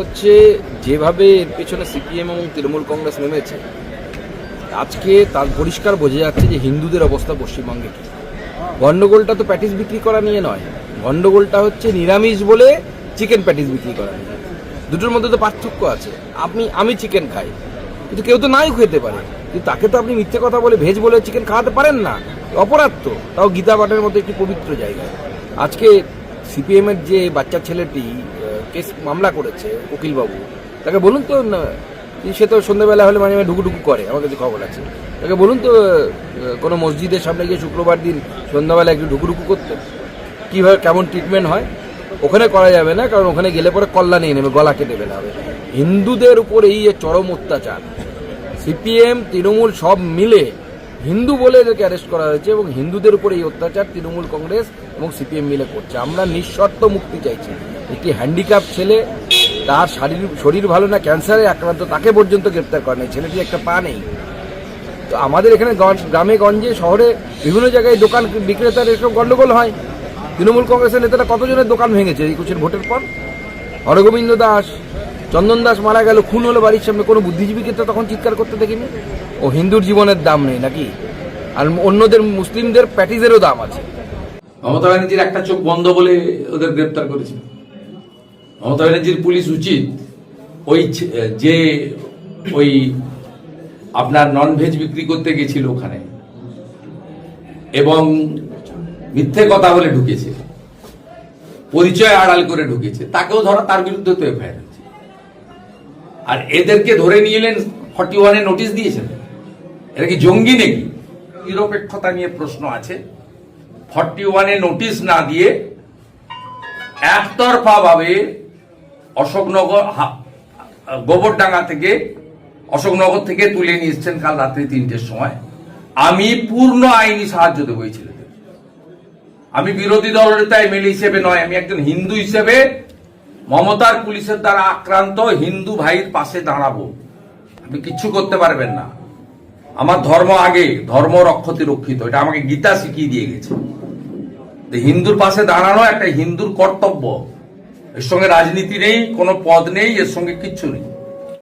হচ্ছে, যেভাবে এর পেছনে সিপিএম এবং তৃণমূল কংগ্রেস নেমেছে, আজকে তার পরিষ্কার বোঝা যাচ্ছে যে হিন্দুদের অবস্থা পশ্চিমবঙ্গে কি। গন্ডগোলটা তো প্যাটিস বিক্রি করা নিয়ে নয়। গন্ডগোলটা হচ্ছে নিরামিষ বলে চিকেন প্যাটিস বিক্রি করা নিয়ে। দুটোর মধ্যে তো পার্থক্য আছে। আপনি, আমি চিকেন খাই, কিন্তু কেউ তো নাই খেতে পারে। কিন্তু তাকে তো আপনি মিথ্যে কথা বলে ভেজ বলে চিকেন খাওয়াতে পারেন না। অপরাধ তো, তাও গীতা পাঠের মতো একটি পবিত্র জায়গা আজকে সিপিএম এর যে বাচ্চা ছেলেটি কেস মামলা করেছে উকিলবাবু। তাকে বলুন তো সে তো সন্ধ্যাবেলা হলে মাঝে ঢুকুঢুকু করে, আমার কাছে খবর আছে। তাকে বলুন তো কোনো মসজিদের সামনে গিয়ে শুক্রবার দিন সন্ধ্যাবেলা একটু ঢুকুঢুকু করতে। কীভাবে, কেমন ট্রিটমেন্ট হয়? ওখানে করা যাবে না, কারণ ওখানে গেলে পরে কল্লা নিয়ে নেবে, গলা কেটে ফেলা হবে। হিন্দুদের উপর এই চরম অত্যাচার, সিপিএম, তৃণমূল সব মিলে হিন্দু বলে এদেরকে অ্যারেস্ট করা হয়েছে এবং হিন্দুদের উপর এই অত্যাচার তৃণমূল কংগ্রেস এবং সিপিএম মিলে করছে। আমরা নিঃশর্ত মুক্তি চাইছি। একটি হ্যান্ডিক্যাপ ছেলে, তার শারীর শরীর ভালো না, ক্যান্সারে আক্রান্ত, তাকে পর্যন্ত গ্রেপ্তার করে নেই। ছেলেটি একটা পা নেই। তো আমাদের এখানে গ্রামে, গঞ্জে, শহরে বিভিন্ন জায়গায় দোকান বিক্রেতার এসব গন্ডগোল হয়। তৃণমূল কংগ্রেসের নেতারা কতজনের দোকান ভেঙেছে? একুশের ভোটের পর? হরগোবিন্দ দাস, চন্দন দাস মারা গেল, খুন হলো বাড়ির সামনে। কোনো বুদ্ধিজীবীকে তো তখন চিৎকার করতে দেখিনি? ও হিন্দুর জীবনের দাম নেই নাকি? আর অন্যদের মুসলিমদের প্যাটিসেরও দাম আছে। মমতা ব্যানার্জির একটা চোখ বন্ধ বলে ওদের গ্রেপ্তার করেছে। মমতা ব্যানার্জির পুলিশ উচিত ওই যে ওই আপনার নন ভেজ বিক্রি করতে গেছিল ওখানে এবং মিথ্যে কথা বলে ঢুকেছে, পরিচয় আড়াল করে ঢুকেছে, তাকেও ধরা, তার বিরুদ্ধে তো এফআইআর হয়েছে। আর এদেরকে ধরে নিয়ে এলেন ফর্টি ওয়ানে নোটিশ দিয়েছেন। এরা কি জঙ্গি নাকি? নিরপেক্ষতা নিয়ে প্রশ্ন আছে। ফর্টি ওয়ানে নোটিশ না দিয়ে একতরফা ভাবে অশোকনগর গোবরডাঙ্গা থেকে, অশোকনগর থেকে তুলে নিয়ে কাল রাত্রি তিনটের সময়। আমি পূর্ণ আইনি সাহায্য দেবো এই ছেলেদের। আমি বিরোধী দলনেতা এমএলএ হিসেবে নয়, আমি একজন হিন্দু হিসেবে মমতার পুলিশের দ্বারা আক্রান্ত হিন্দু ভাইয়ের পাশে দাঁড়াবো। আপনি কিচ্ছু করতে পারবেন না। আমার ধর্ম আগে, ধর্ম রক্ষতে রক্ষিত। এটা আমাকে গীতা শিখিয়ে দিয়ে গেছে। হিন্দুর পাশে দাঁড়ানো একটা হিন্দুর কর্তব্য। এর সঙ্গে রাজনীতি নেই, কোনো পদ নেই, এর সঙ্গে কিচ্ছু নেই।